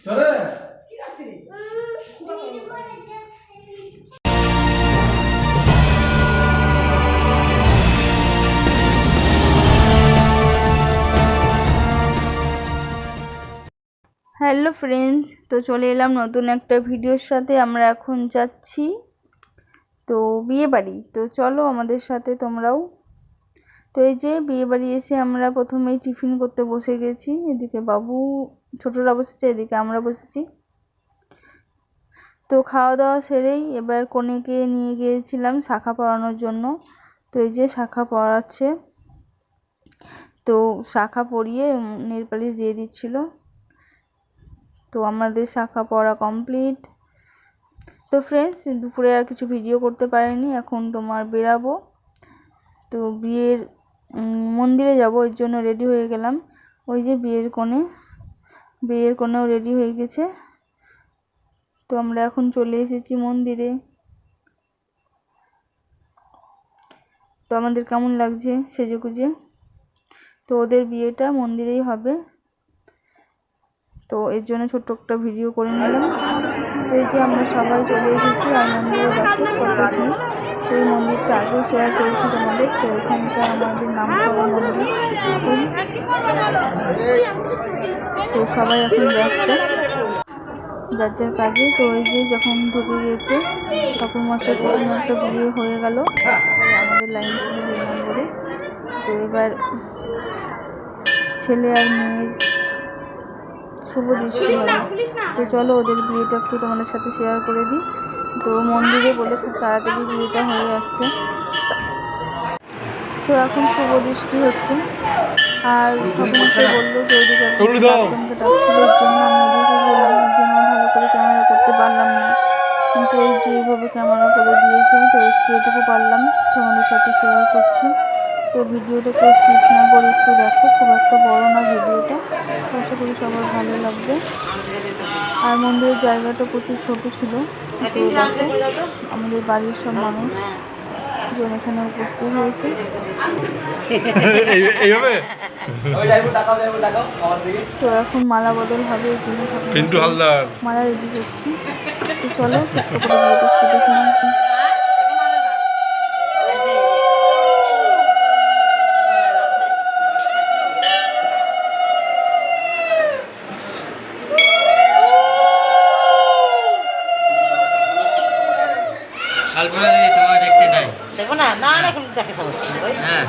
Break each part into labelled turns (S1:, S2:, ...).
S1: Hello friends, তো চলে এলাম নতুন একটা ভিডিওর সাথে, আমরা এখন যাচ্ছি তো বিয়ে বাড়ি। তো চলো আমাদের সাথে তোমরাও। তো এই যে বিয়ে বাড়ি এসে আমরা প্রথমেই টিফিন করতে বসে গেছি, এদিকে বাবু ছোটরা বসেছে, এদিকে আমরা বসেছি। তো খাওয়া দাওয়া সেরেই এবার কনেকে নিয়ে গিয়েছিলাম শাখা পরানোর জন্য। তো এই যে শাখা পরাচ্ছে তো শাখা পরিয়ে নেল পালিশ দিয়ে দিচ্ছিল। তো আমাদের শাখা পড়া কমপ্লিট। তো ফ্রেন্ডস, দুপুরে আর কিছু ভিডিও করতে পারিনি, এখন তোমার বেরাবো। তো বিয়ের মন্দিরে যাব ওই জন্য রেডি হয়ে গেলাম। ওই যে বিয়ের কোণে বিয়ের কোণেও রেডি হয়ে গেছে। তো আমরা এখন চলে এসেছি মন্দিরে। তো আমাদের কেমন লাগছে সেজে গুজে তো ওদের বিয়েটা মন্দিরেই হবে। তো এর জন্য ছোট্ট একটা ভিডিও করে নিলাম। তো এই যে আমরা সবাই চলে এসেছি আর মন্দিরে দেখো কত এই মন্দিরটা আগেও শেয়ার করেছি তোমাদের তো এখানকার আমাদের নাম করা মন্দির তো সবাই এখন ব্যস্ত যার যার কাজে। তো ওই যে যখন ঢুকে গেছে ঠাকুর মশাই প্রথম একটা বিয়ে হয়ে গেল। আমাদের লাইন ছিল দুই নম্বরে। তো এবার ছেলে আর মেয়ের শুভ দৃষ্টি হবে তো চলো ওদের বিয়েটা একটু তোমাদের সাথে শেয়ার করে দিই। তো মন্দিরে বলে খুব তাড়াতাড়ি বিয়েটা হয়ে যাচ্ছে। তো এখন শুভ দৃষ্টি হচ্ছে। আর ঠাকুমাকে বলল যে ওইদিকে ডাকছিল এর জন্য আমি ওদিকে গেলাম। এর জন্য ভালো করে ক্যামেরা করতে পারলাম না। কিন্তু এই যেভাবে ক্যামেরা করে দিয়েছে তো একটু এটুকু পারলাম। তোমাদের সাথে শেয়ার করছি। তো ভিডিওটা কেউ স্কিপ না করে একটু দেখো খুব একটা বড় না ভিডিওটা। আশা করি সবার ভালো লাগবে। আর মন্দিরের জায়গাটা প্রচুর ছোট ছিল তো দেখো আমাদের বাড়ির সব মানুষ জন এখানে উপস্থিত হয়েছে। তো এখন মালা বদল হবে এই জন্য মালা রেডি করছি। তো চলো ছোট্ট করে বিয়েটা একটু দেখে নিই।
S2: কালপুরা দিয়ে তোমার দেখতে নাই
S3: দেখো না না না কিন্তু দেখে ওই
S2: হ্যাঁ।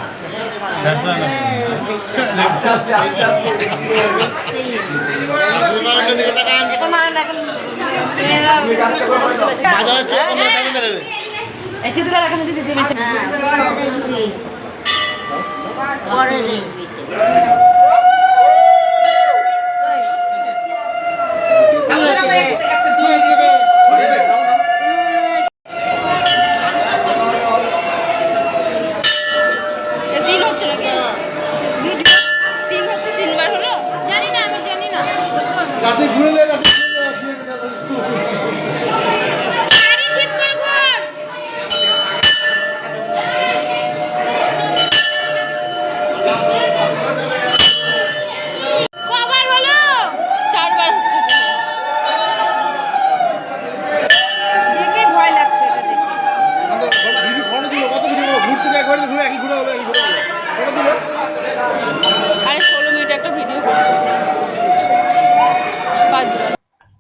S4: পরে দেখবি।
S3: আরে ষোলো মিনিট একটা ভিডিও করছি।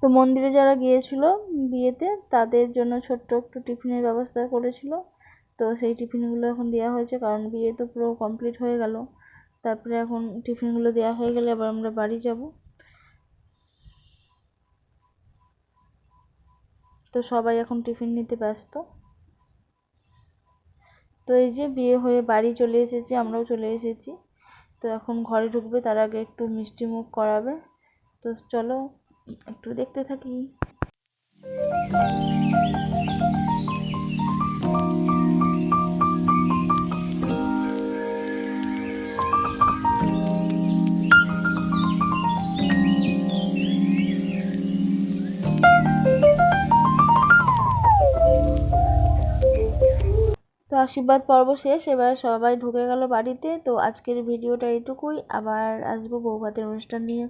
S1: তো মন্দিরে যারা গিয়েছিল বিয়েতে তাদের জন্য ছোট্ট একটু টিফিনের ব্যবস্থা করেছিল। তো সেই টিফিনগুলো এখন দেওয়া হয়েছে কারণ বিয়ে তো পুরো কমপ্লিট হয়ে গেল। তারপরে এখন টিফিনগুলো দেওয়া হয়ে গেলে আবার আমরা বাড়ি যাব। তো সবাই এখন টিফিন নিতে ব্যস্ত। তো এই যে বিয়ে হয়ে বাড়ি চলে এসেছি, আমরাও চলে এসেছি। তো এখন ঘরে ঢুকবে, তার আগে একটু মিষ্টি মুখ করাবে। তো চলো, একটু দেখতে থাকি। আশীর্বাদ পর্ব শেষ, এবার সবাই ঢুকে গেল বাড়িতে। তো আজকের ভিডিওটা এটুকুই। আবার আসব বৌভাতের অনুষ্ঠান নিয়ে।